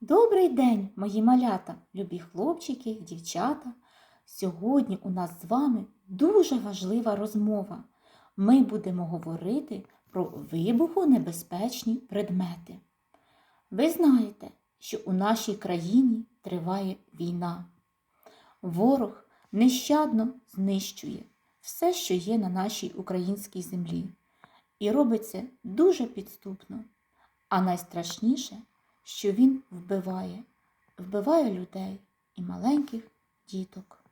Добрий день, мої малята, любі хлопчики, дівчата. Сьогодні у нас з вами дуже важлива розмова. Ми будемо говорити про вибухонебезпечні предмети. Ви знаєте, що у нашій країні триває війна. Ворог нещадно знищує все, що є на нашій українській землі, і робить це дуже підступно. А найстрашніше, що він вбиває, вбиває людей і маленьких діток.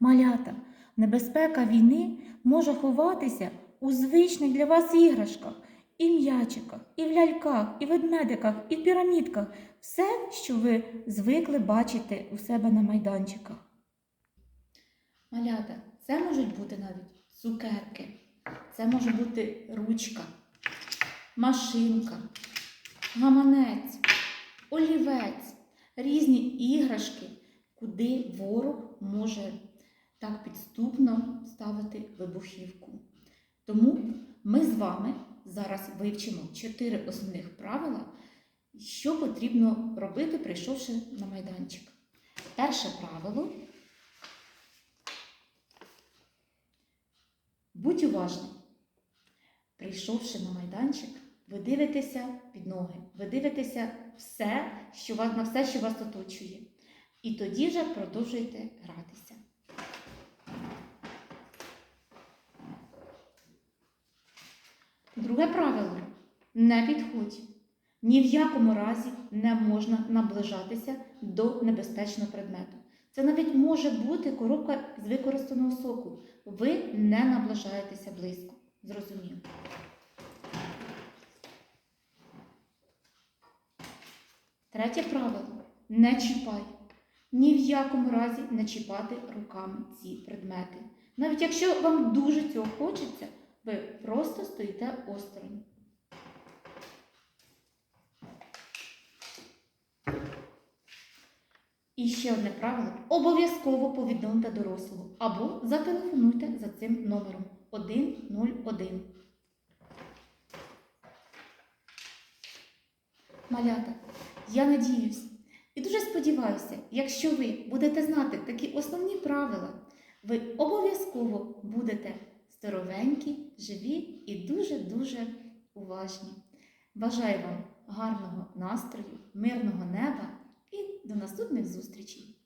Малята, небезпека війни може ховатися у звичних для вас іграшках, і м'ячиках, і в ляльках, і ведмедиках, і в пірамідках. Все, що ви звикли бачити у себе на майданчиках. Малята, це можуть бути навіть цукерки, це може бути ручка, машинка, гаманець, олівець, різні іграшки, куди ворог може так підступно ставити вибухівку. Тому ми з вами зараз вивчимо чотири основних правила, що потрібно робити, прийшовши на майданчик. Перше правило. Будь уважним. Прийшовши на майданчик, ви дивитеся під ноги, ви дивитеся все, що вас, на все, що вас оточує. І тоді вже продовжуєте гратися. Друге правило не підходь. Ні в якому разі не можна наближатися до небезпечного предмету. Це навіть може бути коробка з використаного соку. Ви не наближаєтеся близько. Зрозуміло. Третє правило не чіпай. Ні в якому разі не чіпати руками ці предмети. Навіть якщо вам дуже цього хочеться, ви просто стоїте осторонь. І ще одне правило: обов'язково повідомте дорослого або зателефонуйте за цим номером 101. Малята, я надіюсь і дуже сподіваюся, якщо ви будете знати такі основні правила, ви обов'язково будете здоровенькі, живі і дуже-дуже уважні. Бажаю вам гарного настрою, мирного неба і до наступних зустрічей!